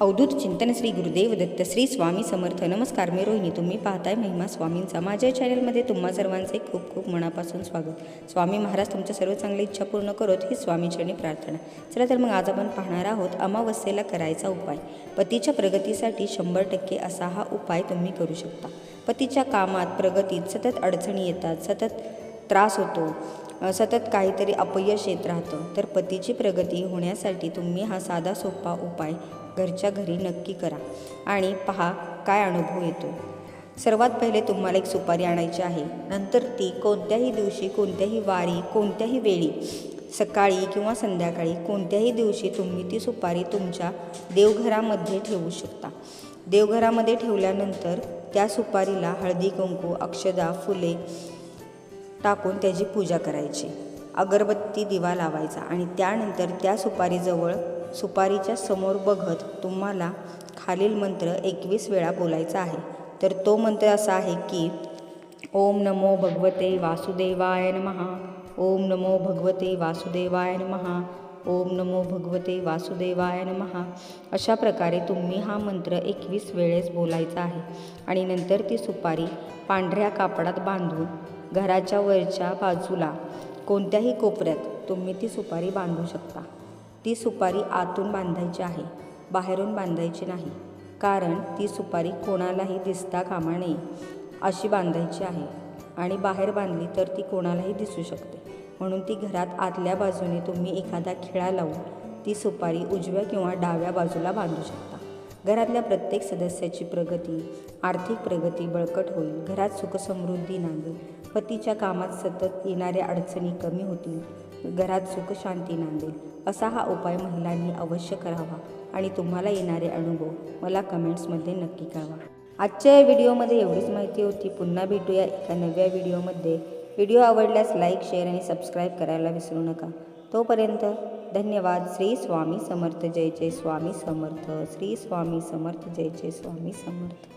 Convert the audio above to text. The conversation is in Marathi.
अवधूत चिंतन श्री गुरुदेव दत्त श्री स्वामी समर्थ. नमस्कार मी रोहिणी तुम्ही पाहताय महिमा स्वामींचा. माझ्या चॅनलमध्ये तुम्हा सर्वांचे खूप खूप मनापासून स्वागत. स्वामी महाराज तुमच्या सर्व चांगली इच्छा पूर्ण करोत ही स्वामीचरणी प्रार्थना. चला तर मग आज आपण पाहणार आहोत अमावस्येला करायचा उपाय. पतीच्या प्रगतीसाठी शंभर टक्के असा हा उपाय तुम्ही करू शकता. पतीच्या कामात प्रगतीत सतत अडचणी येतात सतत त्रास होतो सतत काहीतरी अपयश येत राहतं. तर पतीची प्रगती होण्यासाठी तुम्ही हा साधा सोपा उपाय घरच्या घरी नक्की करा आणि पहा काय अनुभव येतो. सर्वात पहिले तुम्हाला एक सुपारी आणायची आहे. नंतर ती कोणत्याही दिवशी कोणत्याही वारी कोणत्याही वेळी सकाळी किंवा संध्याकाळी कोणत्याही दिवशी तुम्ही ती सुपारी तुमच्या देवघरामध्ये ठेवू शकता. देवघरामध्ये ठेवल्यानंतर त्या सुपारीला हळदी कुंकू अक्षदा फुले टाकून त्याची पूजा करायची. अगरबत्ती दिवा लावायचा आणि त्यानंतर त्या सुपारीजवळ सुपारीच्या समोर बघत तुम्हाला खालील मंत्र एकवीस वेळा बोलायचा आहे. तर तो मंत्र असा आहे की ओम नमो भगवते वासुदेवाय महा ओम नमो भगवते वासुदेवाय महा ओम नमो भगवते वासुदेवाय महा अशा प्रकारे तुम्ही हा मंत्र एकवीस वेळेस बोलायचा आहे. आणि नंतर ती सुपारी पांढऱ्या कापडात बांधून घराच्या वरच्या बाजूला कोणत्याही कोपऱ्यात तुम्ही ती सुपारी बांधू शकता. ती सुपारी आतून बांधायची आहे बाहेरून बांधायची नाही कारण ती सुपारी कोणालाही दिसता कामा नये अशी बांधायची आहे. आणि बाहेर बांधली तर ती कोणालाही दिसू शकते. म्हणून ती घरात आतल्या बाजूने तुम्ही एखादा खिळा लावून ती सुपारी उजव्या किंवा डाव्या बाजूला बांधू शकता. घरातल्या प्रत्येक सदस्याची प्रगती आर्थिक प्रगती बळकट होईल. घरात सुखसमृद्धी नांदेल. पतीच्या कामात सतत येणाऱ्या अडचणी कमी होतील. घरात सुखशांती नांदेल असा हा उपाय महिलांनी अवश्य करावा आणि तुम्हाला येणारे अनुभव मला कमेंट्समध्ये नक्की कळवा. आजच्या या व्हिडिओमध्ये एवढीच माहिती होती. पुन्हा भेटूया एका नव्या व्हिडिओमध्ये. व्हिडिओ आवडल्यास लाईक शेअर आणि सबस्क्राईब करायला विसरू नका. तोपर्यंत धन्यवाद. श्री स्वामी समर्थ. जय जय स्वामी समर्थ. श्री स्वामी समर्थ. जय जय स्वामी समर्थ.